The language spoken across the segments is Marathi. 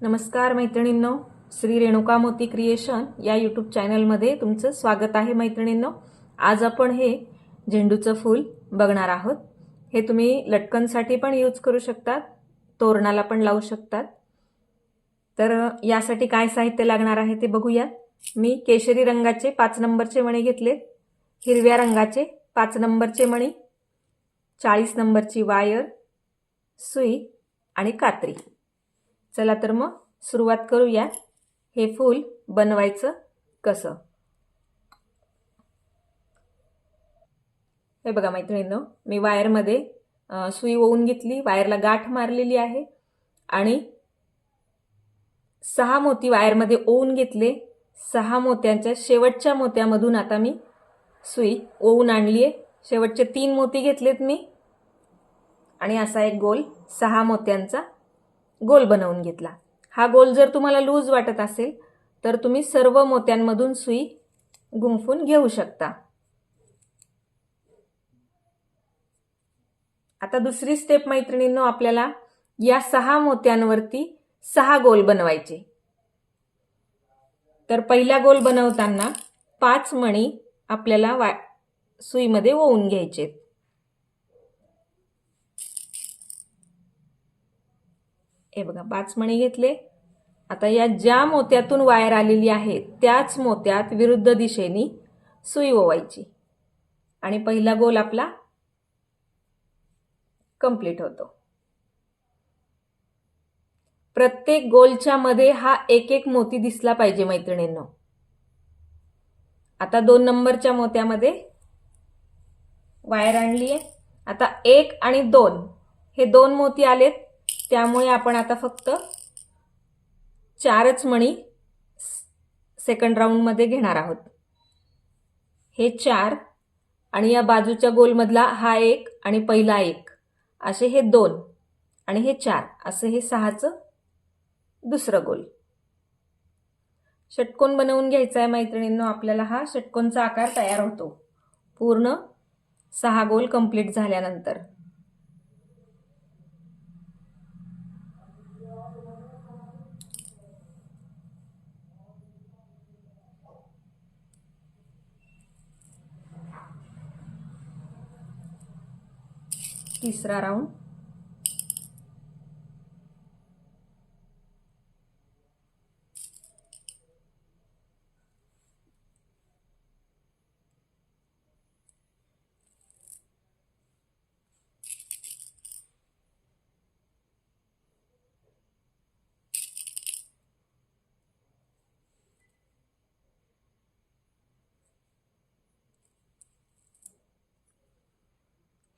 नमस्कार मैत्रिणींनो श्री रेणुका मोती क्रिएशन या यूट्यूब चॅनलमध्ये तुमचं स्वागत आहे मैत्रिणींनो. आज आपण हे झेंडूचं फूल बघणार आहोत. हे तुम्ही लटकनसाठी पण यूज करू शकतात तोरणाला पण लावू शकतात. तर यासाठी काय साहित्य लागणार आहे ते बघूया मी केशरी रंगाचे पाच नंबरचे मणी घेतले हिरव्या रंगाचे पाच नंबरचे मणी चाळीस नंबरची वायर सुई आणि कात्री. चला तर मग सुरुवात करूया. हे फूल बनवायचं कसं? हे बघा मैत्रिणींनो मी वायरमध्ये सुई ओवून घेतली वायरला गाठ मारलेली आहे आणि सहा मोती वायरमध्ये ओवून घेतले. सहा मोत्यांच्या शेवटच्या मोत्यामधून आता मी सुई ओवून आणली आहे शेवटचे तीन मोती घेतलेत मी. आणि असा एक गोल सहा मोत्यांचा गोल बनवून घेतला. हा गोल जर तुम्हाला लूज वाटत असेल तर तुम्ही सर्व मोत्यांमधून सुई गुंफून घेऊ शकता. आता दुसरी स्टेप मैत्रिणींनो आपल्याला या सहा मोत्यांवरती सहा गोल बनवायचे. तर पहिला गोल बनवताना पाच मणी आपल्याला वा सुईमध्ये ओवून घ्यायचे हे बघा पाच मणी घेतले. आता या ज्या मोत्यातून वायर आलेली आहे त्याच मोत्यात विरुद्ध दिशेने सुई ओवायची. आणि पहिला गोल आपला कंप्लीट होतो. प्रत्येक गोलच्या मध्ये हा एक एक मोती दिसला पाहिजे मैत्रिणींनो. आता दोन नंबरच्या मोत्यामध्ये वायर आणली आहे आता एक आणि दोन हे दोन मोती आलेत. त्यामुळे आपण आता फक्त चारच मणी सेकंड राऊंडमध्ये घेणार आहोत. हे चार आणि या बाजूच्या गोलमधला हा एक आणि पहिला एक. असे हे दोन आणि हे चार. असं हे सहाचं दुसरं गोल षटकोन बनवून घ्यायचा आहे मैत्रिणींनो आपल्याला हा षटकोनचा आकार तयार होतो. पूर्ण सहा गोल कंप्लीट झाल्यानंतर. तिसरा राऊंड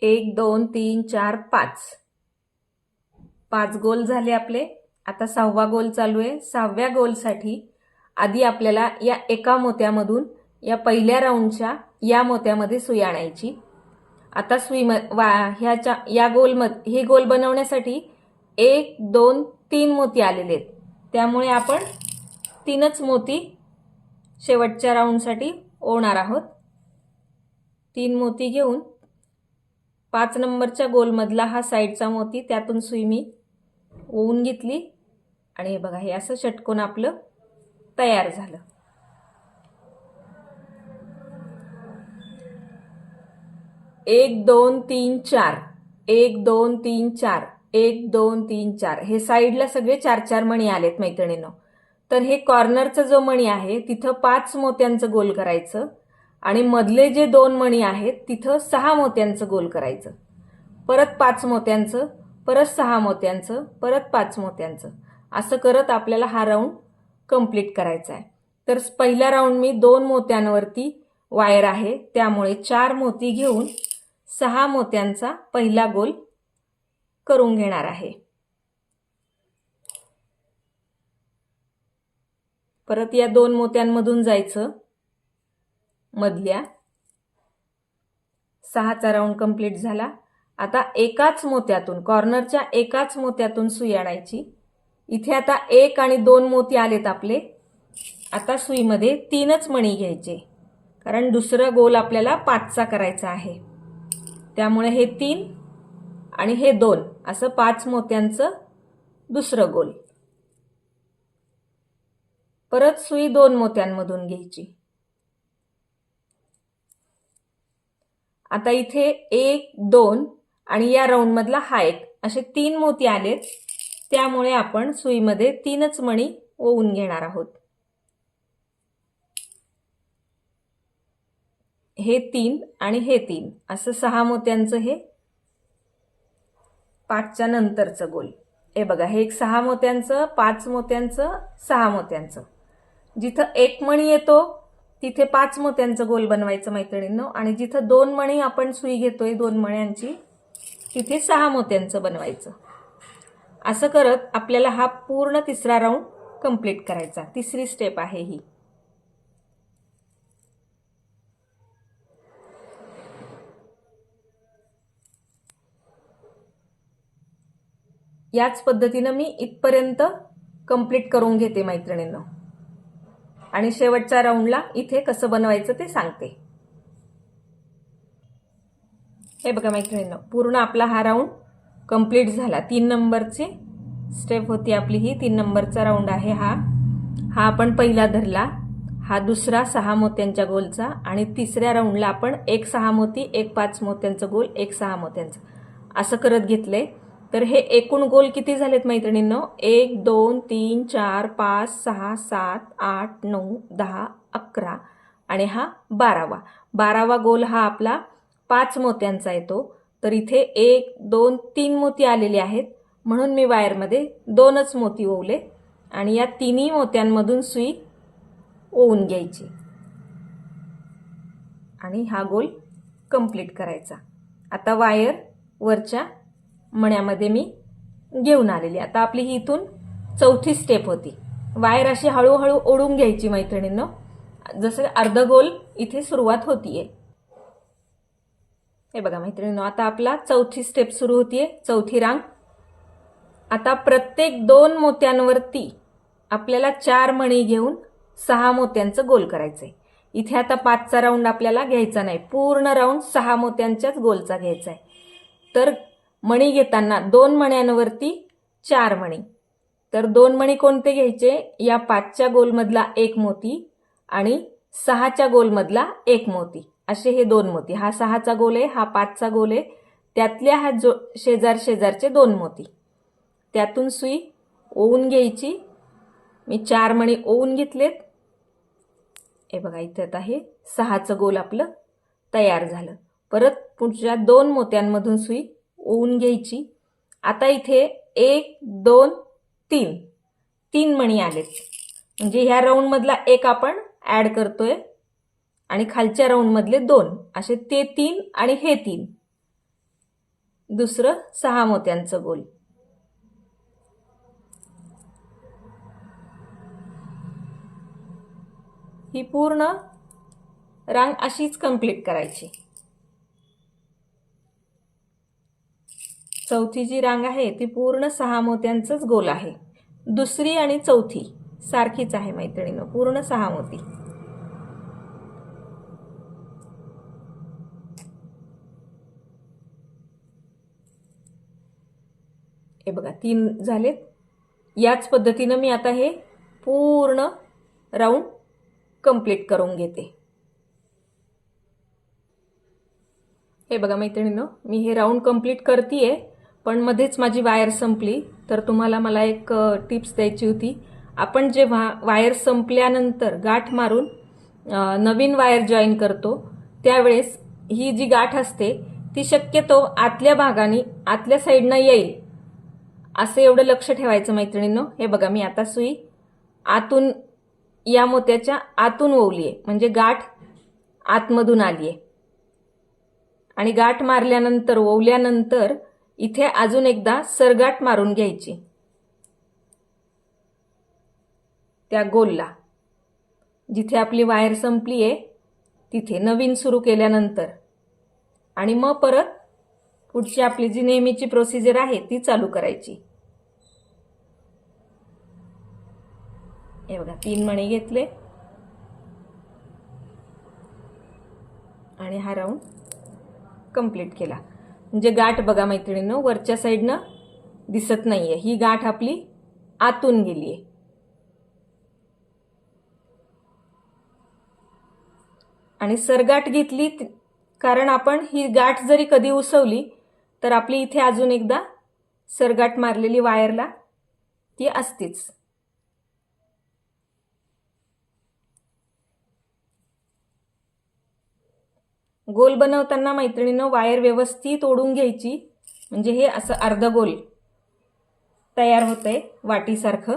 एक दोन तीन चार पाच. पाच गोल झाले आपले. आता सहावा गोल चालू आहे. सहाव्या गोलसाठी आधी आपल्याला या एका मोत्यामधून या पहिल्या राऊंडच्या या मोत्यामध्ये सुई आणायची. आता सुई म वा ह्याच्या या गोल म हे गोल बनवण्यासाठी एक दोन तीन मोती आलेले आहेत. त्यामुळे आपण तीनच मोती शेवटच्या राऊंडसाठी ओणार आहोत. तीन मोती घेऊन पाच नंबरच्या गोलमधला हा साईडचा मोती त्यातून सुई मी ओवून घेतली. आणि हे बघा हे असं षटकोन आपलं तयार झालं. एक दोन तीन चार. एक दोन तीन चार. एक दोन तीन चार. हे साईडला सगळे चार चार मणी आलेत मैत्रिणीनं. तर हे कॉर्नरचा जो मणी आहे तिथं पाच मोत्यांचं गोल करायचं. आणि मधले जे दोन मणी आहेत तिथं सहा मोत्यांचं गोल करायचं. परत पाच मोत्यांचं परत सहा मोत्यांचं परत पाच मोत्यांचं. असं करत आपल्याला हा राऊंड कंप्लीट करायचा आहे. तर पहिला राऊंड मी दोन मोत्यांवरती वायर आहे. त्यामुळे चार मोती घेऊन सहा मोत्यांचा पहिला गोल करून घेणार आहे. परत या दोन मोत्यांमधून जायचं. मधल्या सहाचा राऊंड कंप्लीट झाला. आता एकाच मोत्यातून कॉर्नरच्या एकाच मोत्यातून सुई आणायची. इथे आता एक आणि दोन मोती आलेत आपले. आता सुईमध्ये तीनच मणी घ्यायचे. कारण दुसरं गोल आपल्याला पाचचा करायचा आहे. त्यामुळे हे तीन आणि हे दोन असं पाच मोत्यांचं दुसरं गोल. परत सुई दोन मोत्यांमधून घ्यायची. आता इथे एक दोन आणि या राऊंडमधला हा एक. असे तीन मोती आलेत. त्यामुळे आपण सुईमध्ये तीनच मणी ओवून घेणार आहोत. हे तीन आणि हे तीन. असं सहा मोत्यांचं हे पाचच्या नंतरचं गोल. हे बघा हे एक सहा मोत्यांचं पाच मोत्यांचं सहा मोत्यांचं. जिथं एक मणी येतो तिथे पाच मोत्यांचं गोल बनवायचं मैत्रिणींनो. आणि जिथं दोन मणी आपण सुई घेतोय दोन मण्यांची तिथे सहा मोत्यांचं बनवायचं. असं करत आपल्याला हा पूर्ण तिसरा राऊंड कंप्लीट करायचा. तिसरी स्टेप आहे ही. याच पद्धतीनं मी इथपर्यंत कंप्लीट करून घेते मैत्रिणींना. आणि शेवटच्या राऊंडला इथे कसं बनवायचं ते सांगते. हे बघा मैत्रिणींनो पूर्ण आपला हा राऊंड कंप्लीट झाला. तीन नंबरची स्टेप होती आपली ही. तीन नंबरचा राऊंड आहे हा. हा आपण पहिला धरला. हा दुसरा सहा मोत्यांच्या गोलचा आणि तिसऱ्या राऊंडला आपण एक सहा मोती एक पाच मोत्यांचं गोल एक सहा मोत्यांचं. असं करत घेतलं. आहे तर हे एकूण गोल किती झालेत मैत्रिणींनो? एक दोन तीन चार पाच सहा सात आठ नऊ दहा अकरा आणि हा बारावा. बारावा गोल हा आपला पाच मोत्यांचा येतो. तर इथे एक दोन तीन मोती आलेले आहेत. म्हणून मी वायरमध्ये दोनच मोती ओवले आणि या तिन्ही मोत्यांमधून सुई ओवून घ्यायची. आणि हा गोल कंप्लीट करायचा. आता वायर वरच्या मण्यामध्ये मी घेऊन आलेली. आता आपली ही इथून चौथी स्टेप होती. वायर अशी हळूहळू ओढून घ्यायची मैत्रिणींनो. जसं अर्धगोल इथे सुरुवात होतीये. हे बघा मैत्रिणींनो आता आपला चौथी स्टेप सुरू होतीये. चौथी रांग. आता प्रत्येक दोन मोत्यांवरती आपल्याला चार मणी घेऊन सहा मोत्यांचं गोल करायचंय. इथे आता पाचचा राऊंड आपल्याला घ्यायचा नाही. पूर्ण राऊंड सहा मोत्यांच्याच गोलचा घ्यायचा आहे तर मणी घेताना दोन मण्यांवरती चार मणी. तर दोन मणी कोणते घ्यायचे? या पाचच्या गोलमधला एक मोती आणि सहाच्या गोलमधला एक मोती. असे हे दोन मोती. हा सहाचा गोल आहे हा पाचचा गोल आहे. त्यातल्या हा जो शेजार शेजारचे दोन मोती. त्यातून सुई ओवून घ्यायची. मी चार मणी ओवून घेतलेत. हे बघा इथे आता हे सहाचं गोल आपलं तयार झालं. परत पुढच्या दोन मोत्यांमधून सुई ओवून घ्यायची. आता इथे एक दोन तीन. तीन मणी आलेत. म्हणजे ह्या राऊंडमधला एक आपण ॲड करतोय. आणि खालच्या राऊंडमधले दोन. असे ते तीन आणि हे तीन. दुसरं सहा मोत्यांचं गोल. ही पूर्ण रांग अशीच कंप्लीट करायची. चौथी जी रांग आहे ती पूर्ण सहा मोत्यांचंच गोल आहे. दुसरी आणि चौथी सारखीच आहे मैत्रिणीनं पूर्ण सहा मोती. हे बघा तीन झालेत. याच पद्धतीनं मी आता हे पूर्ण राऊंड कंप्लीट करून घेते. हे बघा मैत्रिणीनं मी हे राऊंड कंप्लीट करते पण मध्येच माझी वायर संपली. तर तुम्हाला मला एक टिप्स द्यायची होती. आपण जेव्हा वायर संपल्यानंतर गाठ मारून नवीन वायर जॉईन करतो त्यावेळेस ही जी गाठ असते ती शक्यतो आतल्या भागाने आतल्या साईडनं येईल. असं एवढं लक्ष ठेवायचं मैत्रिणींनो. हे बघा मी आता सुई आतून या मोत्याच्या आतून ओवली आहे म्हणजे गाठ आतमधून आली आहे आणि गाठ मारल्यानंतर ओवल्यानंतर इथे अजून एकदा सरगाठ मारून घ्यायची. त्या गोलला. जिथे आपली वायर संपली आहे तिथे नवीन सुरू केल्यानंतर. आणि मग परत पुढची आपली जी नेहमीची प्रोसिजर आहे ती चालू करायची. हे बघा तीन मणी घेतले. आणि हा राऊंड कंप्लीट केला. म्हणजे गाठ बघा मैत्रिणीनं वरच्या साईडनं दिसत नाही आहे ही गाठ आपली आतून गेली आहे आणि सरगाठ घेतली कारण आपण ही गाठ जरी कधी उसवली तर आपली इथे अजून एकदा सरगाठ मारलेली वायरला ती असतेच. गोल बनवताना मैत्रिणीनं वायर व्यवस्थित ओढून घ्यायची. म्हणजे हे असं अर्धगोल तयार होतंय वाटीसारखं.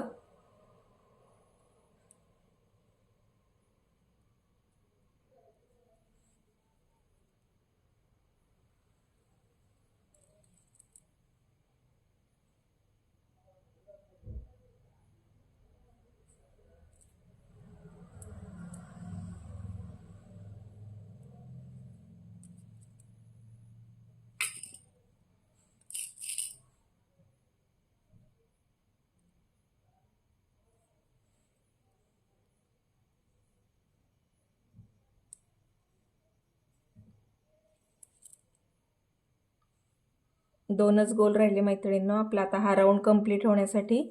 दोनच गोल राहिले मैत्रिणींनो आपला. आता हा राऊंड कंप्लीट होण्यासाठी.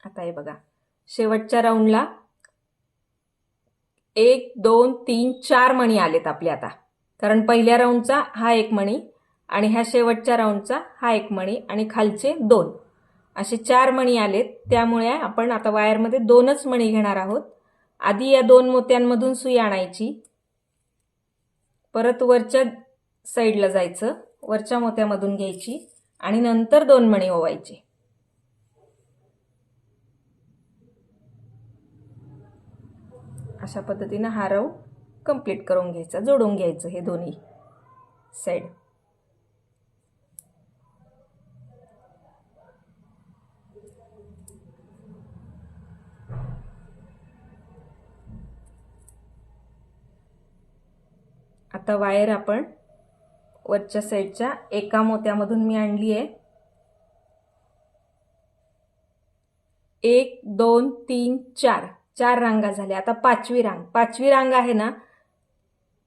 आता हे बघा. शेवटच्या राऊंडला एक दोन तीन चार मणी आलेत आपले आता. कारण पहिल्या राऊंडचा हा एक मणी आणि ह्या शेवटच्या राऊंडचा हा एक मणी आणि खालचे दोन. असे चार मणी आलेत. त्यामुळे आपण आता वायरमध्ये दोनच मणी घेणार आहोत. आधी या दोन मोत्यांमधून सुई आणायची. परत वरच्या साईडला जायचं. वरच्या मोत्यामधून घ्यायची आणि नंतर दोन मणी ओवायचे. अशा पद्धतीनं हा राऊंड कंप्लीट करून घ्यायचा जोडून घ्यायचं हे दोन्ही. साईड आता वायर आपण वरच्या साईडच्या एका मोत्यामधून मी आणली आहे. एक दोन तीन चार. चार रांगा झाल्या. आता पाचवी रांग. पाचवी रांग आहे ना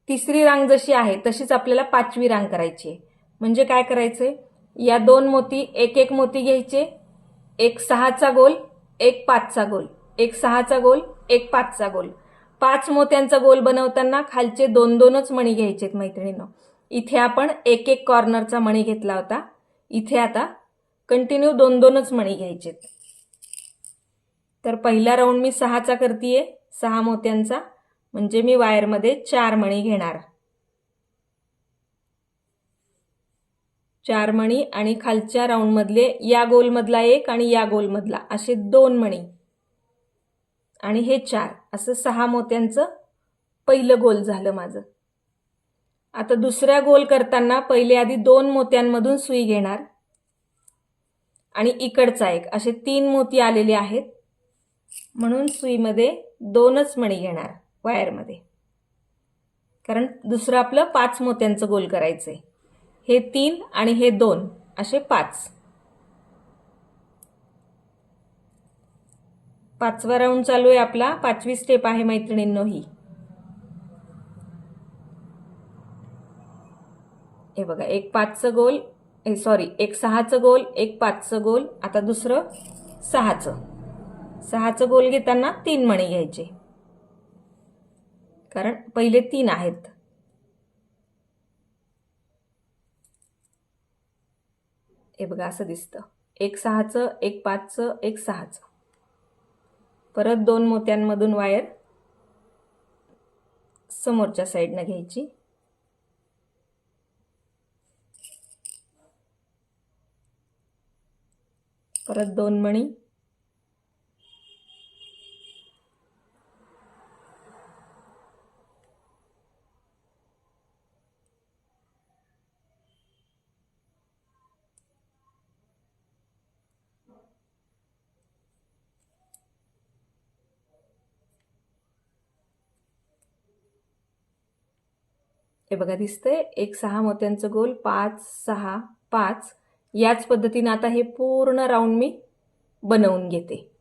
तिसरी रांग जशी आहे तशीच आपल्याला पाचवी रांग करायची आहे. म्हणजे काय करायचे या दोन मोती एक एक मोती घ्यायचे. एक सहाचा गोल एक पाचचा गोल. एक सहाचा गोल एक पाचचा गोल. पाच मोत्यांचा गोल बनवताना खालचे दोन दोनच मणी घ्यायचेत मैत्रिणीनं. इथे आपण एक एक कॉर्नरचा मणी घेतला होता. इथे आता कंटिन्यू दोन दोनच मणी घ्यायचेत. तर पहिला राऊंड मी सहाचा करतीये सहा मोत्यांचा. म्हणजे मी वायरमध्ये चार मणी घेणार. चार मणी आणि खालच्या राऊंडमधले या गोलमधला एक आणि या गोलमधला असे दोन मणी. आणि हे चार असं सहा मोत्यांचं पहिलं गोल झालं माझं. आता दुसऱ्या गोल करताना पहिले आधी दोन मोत्यांमधून सुई घेणार. आणि इकडचा एक असे तीन मोती आलेले आहेत. म्हणून सुईमध्ये दोनच मणी घेणार. वायरमध्ये. कारण दुसरं आपलं पाच मोत्यांचं गोल करायचं आहे हे तीन आणि हे दोन असे पाच. पाचवा राऊंड चालू आहे आपला. पाचवी स्टेप आहे मैत्रिणींनो ही. हे बघा एक पाचचं गोल हे सॉरी एक सहाचं गोल एक पाचचं गोल आता दुसरं सहाचं. सहाचं गोल घेताना तीन मणी घ्यायचे. कारण पहिले तीन आहेत. हे बघा असं दिसतं. एक सहाचं एक पाचचं एक सहाचं. परत दोन मोत्यांमधून वायर समोरच्या साईडनं घ्यायची. परत दोन मणी. हे बघा दिसतंय. एक सहा मोत्यांचं गोल पाच सहा पाच. याच पद्धतीने आता हे पूर्ण राऊंड मी बनवून घेते.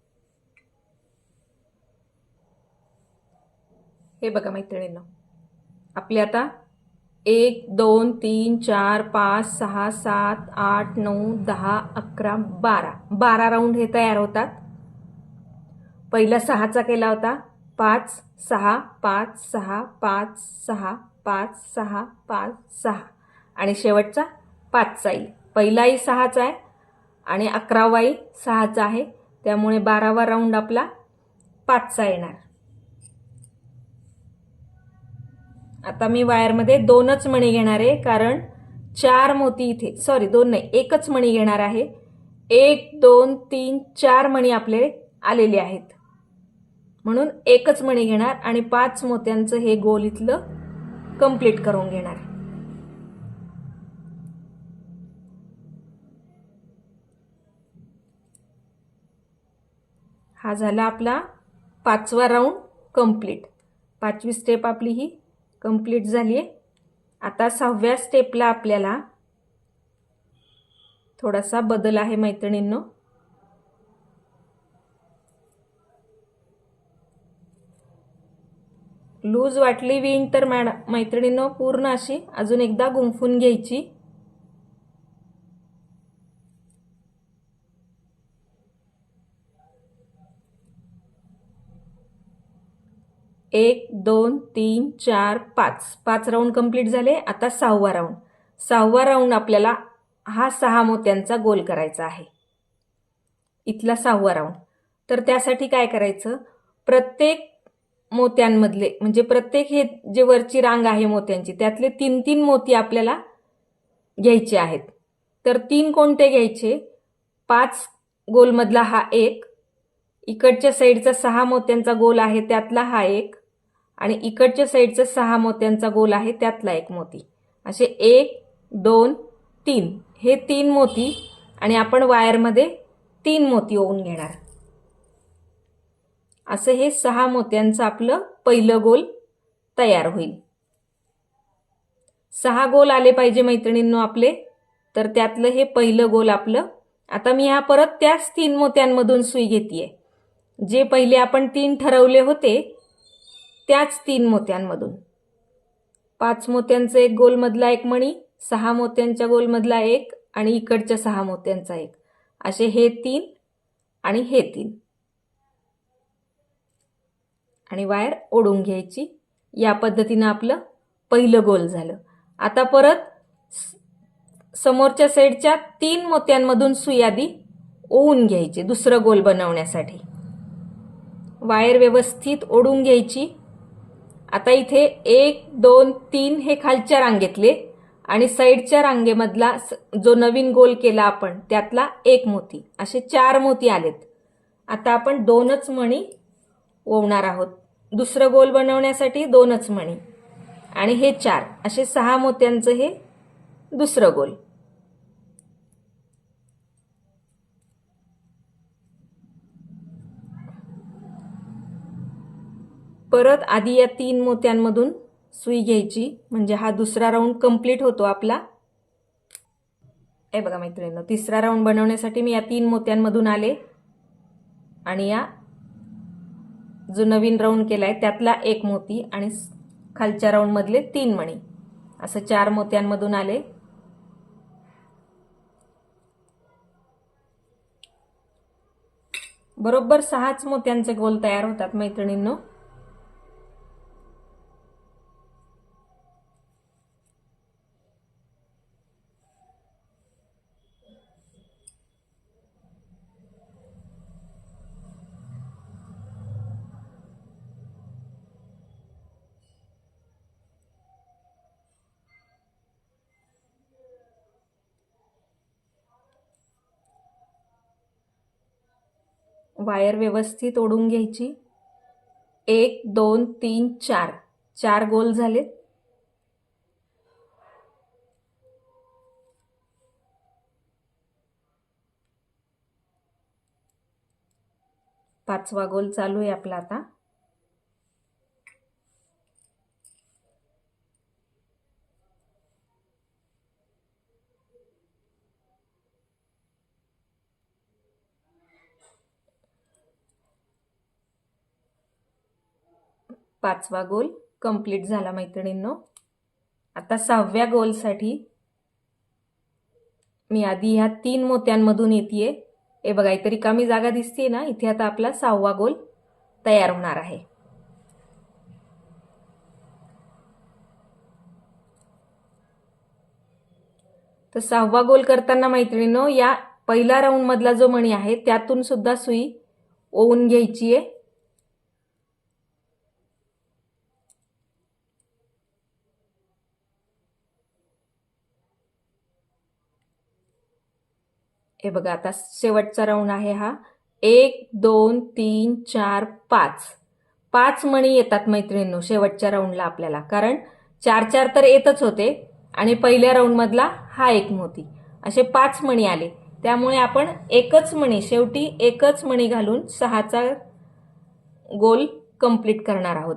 हे बघा मैत्रिणींना. आपले आता एक दोन तीन चार पाच सहा सात आठ नऊ दहा अकरा बारा. बारा राऊंड हे तयार होतात. पहिला सहाचा केला होता. पाच सहा पाच सहा पाच सहा. पाच सहा पाच सहा. आणि शेवटचा पाचचा येईल पहिलाही सहाचा आहे आणि अकरावाही सहाचा आहे. त्यामुळे बारावा राऊंड आपला पाचचा येणार. आता मी वायरमध्ये दोनच मणी घेणार आहे कारण चार मोती इथे सॉरी दोन नाही एकच मणी घेणार आहे. एक दोन तीन चार मणी आपले आलेले आहेत. म्हणून एकच मणी घेणार आणि पाच मोत्यांचं हे गोल इथलं कंप्लीट करून घेणार हा झाला आपला पाचवा राऊंड कंप्लीट पाचवी स्टेप आपली ही कंप्लीट झाली आहे. आता सहाव्या स्टेपला आपल्याला थोडासा बदल आहे मैत्रिणींनो. लूज वाटली विंग तर मॅड मैत्रिणीनं पूर्ण अशी अजून एकदा गुंफून घ्यायची. एक दोन तीन चार पाच. पाच राऊंड कंप्लीट झाले आता सहावा राऊंड. सहावा राऊंड आपल्याला हा सहा मोत्यांचा गोल करायचा आहे. इथला सहावा राऊंड. तर त्यासाठी काय करायचं? प्रत्येक मोत्यांमधले म्हणजे प्रत्येक हे जे वरची रांग आहे मोत्यांची त्यातले तीन तीन मोती आपल्याला घ्यायचे आहेत. तर तीन कोणते घ्यायचे? पाच गोलमधला हा एक इकडच्या साईडचा सहा मोत्यांचा गोल आहे त्यातला हा एक आणि इकडच्या साईडचा सहा मोत्यांचा गोल आहे त्यातला एक मोती. असे एक दोन तीन हे तीन मोती आणि आपण वायरमध्ये तीन मोती ओवून घेणार. असं हे सहा मोत्यांचं आपलं पहिलं गोल तयार होईल. सहा गोल आले पाहिजे मैत्रिणींनो आपले तर त्यातलं हे पहिलं गोल आपलं. आता मी ह्या परत त्याच तीन मोत्यांमधून सुई घेते जे पहिले आपण तीन ठरवले होते त्याच तीन मोत्यांमधून. पाच मोत्यांचा एक गोलमधला एक मणी सहा मोत्यांच्या गोलमधला एक आणि इकडच्या सहा मोत्यांचा एक. असे हे तीन आणि हे तीन. आणि वायर ओढून घ्यायची. या पद्धतीनं आपलं पहिलं गोल झालं. आता परत समोरच्या साईडच्या तीन मोत्यांमधून सुयादी ओवून घ्यायची दुसरं गोल बनवण्यासाठी. वायर व्यवस्थित ओढून घ्यायची. आता इथे एक दोन तीन हे खालच्या रांगेतले आणि साईडच्या रांगेमधला जो नवीन गोल केला आपण त्यातला एक मोती. असे चार मोती आलेत. आता आपण दोनच मणी ओवणार आहोत. दुसरं गोल बनवण्यासाठी दोनच मणी. आणि हे चार असे सहा मोत्यांचं हे दुसरं गोल. परत आधी या तीन मोत्यांमधून सुई घ्यायची म्हणजे हा दुसरा राऊंड कंप्लीट होतो आपला. हे बघा मैत्रिणींनो तिसरा राऊंड बनवण्यासाठी मी या तीन मोत्यांमधून आले. आणि या जो नवीन राऊंड केला आहे त्यातला एक मोती आणि खालच्या राऊंडमधले तीन मणी. असं चार मोत्यांमधून आले. बरोबर सहाच मोत्यांचे गोल तयार होतात मैत्रिणींनो. वायर व्यवस्थित ओढून घ्यायची. एक दोन तीन चार. चार गोल झाले पाचवा गोल चालू आहे आपला आता. पाचवा गोल कंप्लीट झाला मैत्रिणींनो. आता सहाव्या गोलसाठी मी आधी ह्या तीन मोत्यांमधून येते हे बघा इथे रिकामी जागा दिसते ना? इथे आता आपला सहावा गोल तयार होणार आहे. तर सहावा गोल करताना मैत्रिणीनो या पहिला राऊंड मधला जो मणी आहे त्यातून सुद्धा सुई ओवून घ्यायची आहे हे बघा आता शेवटचा राऊंड आहे हा. एक दोन तीन चार पाच. पाच मणी येतात मैत्रिणींनो शेवटच्या राऊंडला आपल्याला. कारण चार चार तर येतच होते आणि पहिल्या राऊंडमधला हा एक मोती. असे पाच मणी आले. त्यामुळे आपण एकच मणी शेवटी एकच मणी घालून सहाचा गोल कंप्लीट करणार आहोत.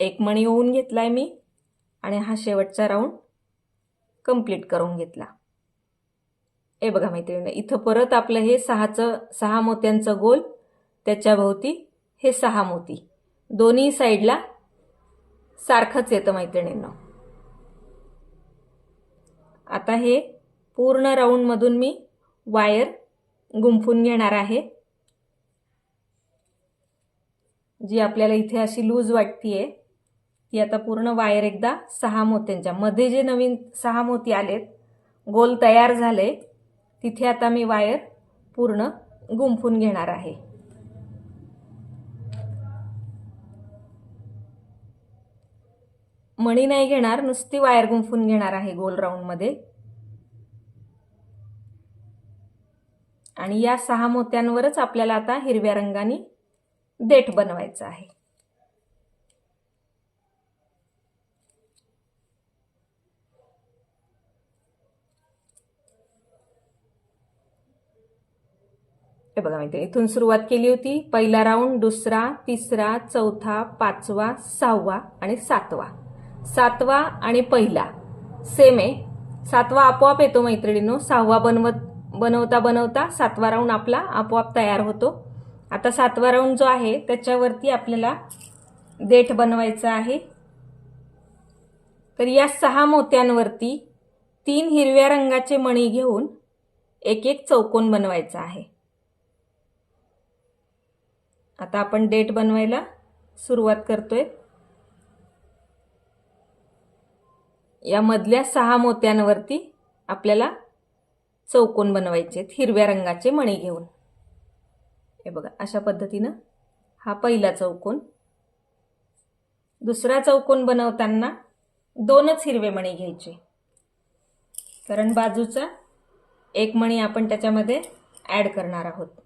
एक मणी होऊन घेतलाय मी आणि हा शेवटचा राऊंड कंप्लीट करून घेतला. हे बघा मैत्रिणी इथं परत आपलं हे सहाचं सहा मोत्यांचं गोल त्याच्याभोवती हे सहा मोती. दोन्ही साईडला सारखंच येतं मैत्रिणींना. आता हे पूर्ण राऊंडमधून मी वायर गुंफून घेणार आहे. जी आपल्याला इथे अशी लूज वाटतीये ती आता पूर्ण वायर एकदा सहा मोत्यांच्या मध्ये जे नवीन सहा मोती आलेत गोल तयार झाले तिथे आता मी वायर पूर्ण गुंफून घेणार आहे. मणी नाही घेणार नुसती वायर गुंफून घेणार आहे गोल राऊंडमध्ये आणि या सहा मोत्यांवरच आपल्याला आता हिरव्या रंगाने देठ बनवायचं आहे. हे बघा माहिती इथून सुरुवात केली होती. पहिला राऊंड दुसरा तिसरा चौथा पाचवा सहावा आणि सातवा. सातवा आणि पहिला. सेम आहे. सातवा आपोआप येतो मैत्रिणीनो. सहावा बनवत बनवता बनवता सातवा राऊंड आपला आपोआप तयार होतो. आता सातवा राऊंड जो आहे त्याच्यावरती आपल्याला देठ बनवायचं आहे. तर या सहा मोत्यांवरती तीन हिरव्या रंगाचे मणी घेऊन एक एक चौकोन बनवायचा आहे. आता आपण डेट बनवायला सुरुवात करतोय. या मधल्या सहा मोत्यांवरती आपल्याला चौकोन बनवायचे आहेत. हिरव्या रंगाचे मणी घेऊन. हे बघा अशा पद्धतीनं हा पहिला चौकोन. दुसरा चौकोन बनवताना दोनच हिरवे मणी घ्यायचे. कारण बाजूचा एक मणी आपण त्याच्यामध्ये ॲड करणार आहोत.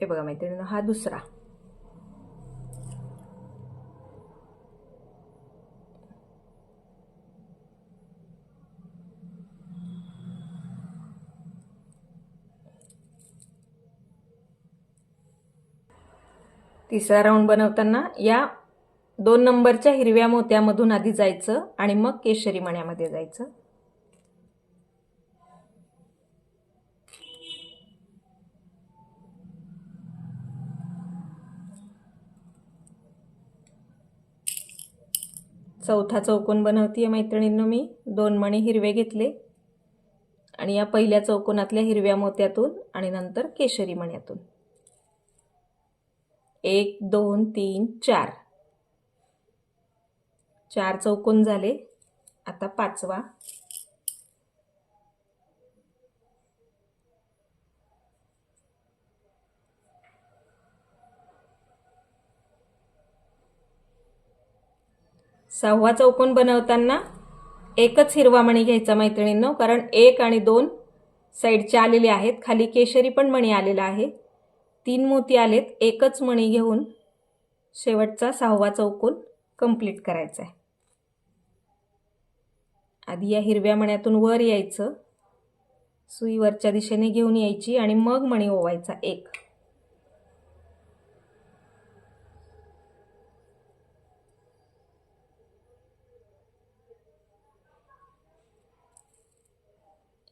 हे बघा मैत्रिणी हा दुसरा. तिसरा राऊंड बनवताना या दोन नंबरच्या हिरव्या मोत्यामधून आधी जायचं आणि मग केशरी मण्यामध्ये जायचं. चौथा चौकोन बनवतीये मैत्रिणींनो मी. दोन मणी हिरवे घेतले. आणि या पहिल्या चौकोनातल्या हिरव्या मोत्यातून आणि नंतर केशरी मण्यातून. एक दोन तीन चार. चार चौकोन झाले. आता पाचवा. सहावा चौकोन बनवताना एकच हिरवा मणी घ्यायचा मैत्रिणींनो कारण एक आणि दोन साईडचे आलेले आहेत. खाली केशरी पण मणी आलेला आहे. तीन मोती आलेत. एकच मणी घेऊन शेवटचा सहावा चौकोन कंप्लीट करायचा आहे. आधी या हिरव्या मण्यातून वर यायचं. सुई वरच्या दिशेने घेऊन यायची आणि मग मणी ओवायचा एक.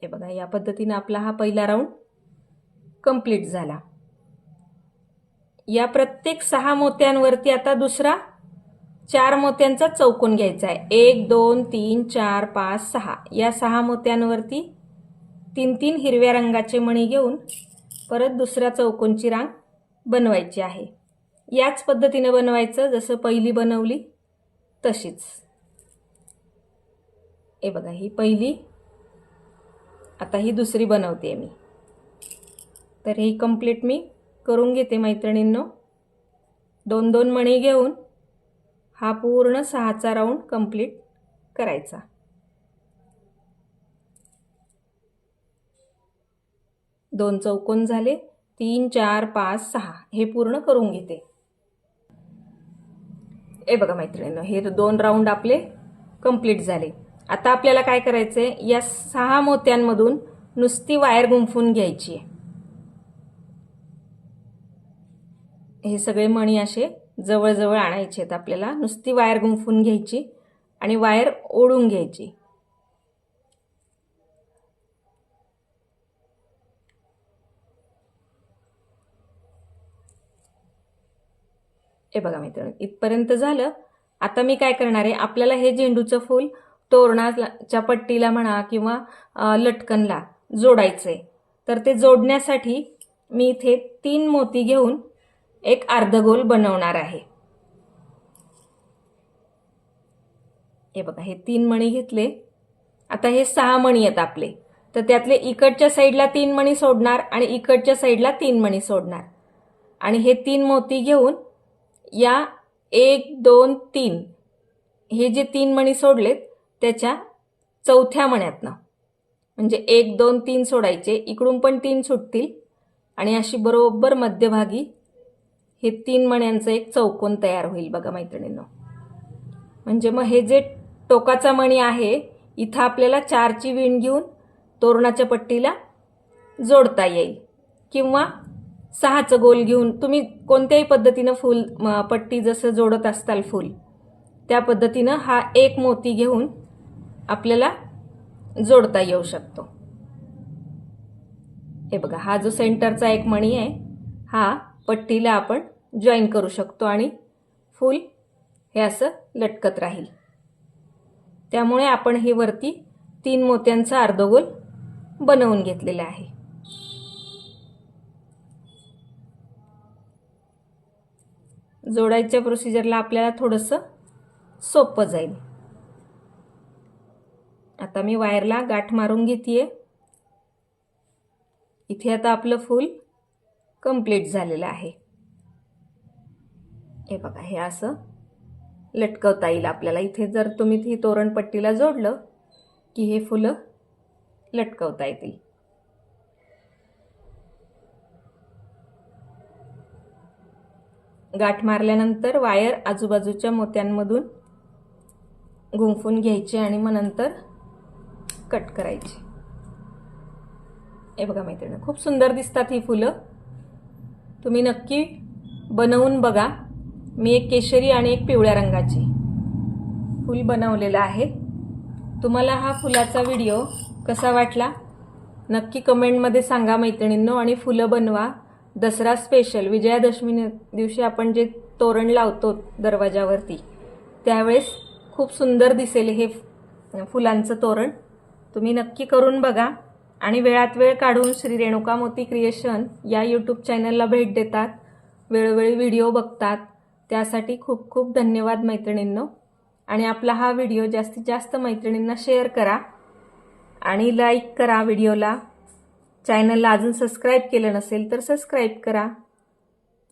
हे बघा या पद्धतीनं आपला हा पहिला राऊंड कंप्लीट झाला. या प्रत्येक सहा मोत्यांवरती आता दुसरा चार मोत्यांचा चौकोन घ्यायचा आहे. एक दोन तीन चार पाच सहा. या सहा मोत्यांवरती तीन तीन हिरव्या रंगाचे मणी घेऊन परत दुसऱ्या चौकोनची रांग बनवायची आहे. याच पद्धतीने बनवायचं जसं पहिली बनवली तशीच. हे बघा ही पहिली आता ही दुसरी बनवते मी. तर ही कंप्लीट मी करून घेते मैत्रिणींनो. दोन दोन मणी घेऊन हा पूर्ण सहाचा राऊंड कंप्लीट करायचा. दोन चौकोन झाले. तीन चार पाच सहा. हे पूर्ण करून घेते. हे बघा मैत्रिणींनो हे दोन राऊंड आपले कंप्लीट झाले. आता आपल्याला काय करायचं आहे या सहा मोत्यांमधून नुसती वायर गुंफून घ्यायची आहे. हे सगळे मणी असे जवळजवळ आणायचे आहेत आपल्याला. नुसती वायर गुंफून घ्यायची आणि वायर ओढून घ्यायची. हे बघा मित्रांनो इथपर्यंत झालं. आता मी काय करणार आहे? आपल्याला हे झेंडूचं फूल तोरणाच्या पट्टीला म्हणा किंवा लटकनला जोडायचं. आहे तर ते जोडण्यासाठी मी इथे तीन मोती घेऊन एक अर्धगोल बनवणार आहे. हे बघा हे तीन मणी घेतले. आता हे सहा मणी आहेत आपले. तर त्यातले इकडच्या साईडला तीन मणी सोडणार आणि इकडच्या साईडला तीन मणी सोडणार. आणि हे तीन मोती घेऊन या एक दोन तीन हे जे तीन मणी सोडलेत त्याच्या चौथ्या मण्यातनं. म्हणजे एक दोन तीन सोडायचे. इकडून पण तीन सुटतील. आणि अशी बरोबर मध्यभागी हे तीन मण्यांचं एक चौकोन तयार होईल बघा मैत्रिणींनो. म्हणजे मग हे जे टोकाचा मणी आहे इथं आपल्याला चारची विण घेऊन तोरणाच्या पट्टीला जोडता येईल. किंवा सहाचं गोल घेऊन तुम्ही कोणत्याही पद्धतीनं फूल पट्टी जसं जोडत असताल फूल त्या पद्धतीनं हा एक मोती घेऊन आपल्याला जोडता येऊ शकतो. हे बघा हा जो सेंटरचा एक मणी आहे हा पट्टीला आपण जॉईन करू शकतो आणि फूल हे असं लटकत राहील. त्यामुळे आपण हे वरती तीन मोत्यांचा अर्धगोल बनवून घेतलेला आहे. जोडायच्या प्रोसिजरला आपल्याला थोडंसं सोपं जाईल. आता मी वायरला गाठ मारून घेते इथे आता आपलं फूल कंप्लीट झालेलं आहे. हे बघा हे असं लटकवता येईल आपल्याला. इथे जर तुम्ही ती तोरणपट्टीला जोडलं की हे फुलं लटकवता येतील. गाठ मारल्यानंतर वायर आजूबाजूच्या मोत्यांमधून गुंफून घ्यायची आणि मग नंतर कट करायची. हे बघा मैत्रिणी खूप सुंदर दिसतात ही फुलं. तुम्ही नक्की बनवून बघा. मी एक केशरी आणि एक पिवळ्या रंगाची फूल बनवलेलं आहे. तुम्हाला हा फुलाचा व्हिडिओ कसा वाटला? नक्की कमेंटमध्ये सांगा मैत्रिणींनो आणि फुलं बनवा. दसरा स्पेशल विजयादशमी दिवशी आपण जे तोरण लावतो दरवाजावरती त्यावेळेस खूप सुंदर दिसेल हे फुलांचं तोरण. तुम्ही नक्की करून बघा आणि वेळात वेळ काढून श्री रेणुका मोती क्रिएशन या यूट्यूब चॅनलला भेट देतात. वेळोवेळी व्हिडिओ बघतात. त्यासाठी खूप खूप धन्यवाद मैत्रिणींनो. आणि आपला हा व्हिडिओ जास्तीत जास्त मैत्रिणींना शेअर करा आणि लाईक करा व्हिडिओला चॅनलला अजून सबस्क्राईब केलं नसेल तर सबस्क्राईब करा.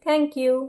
थँक्यू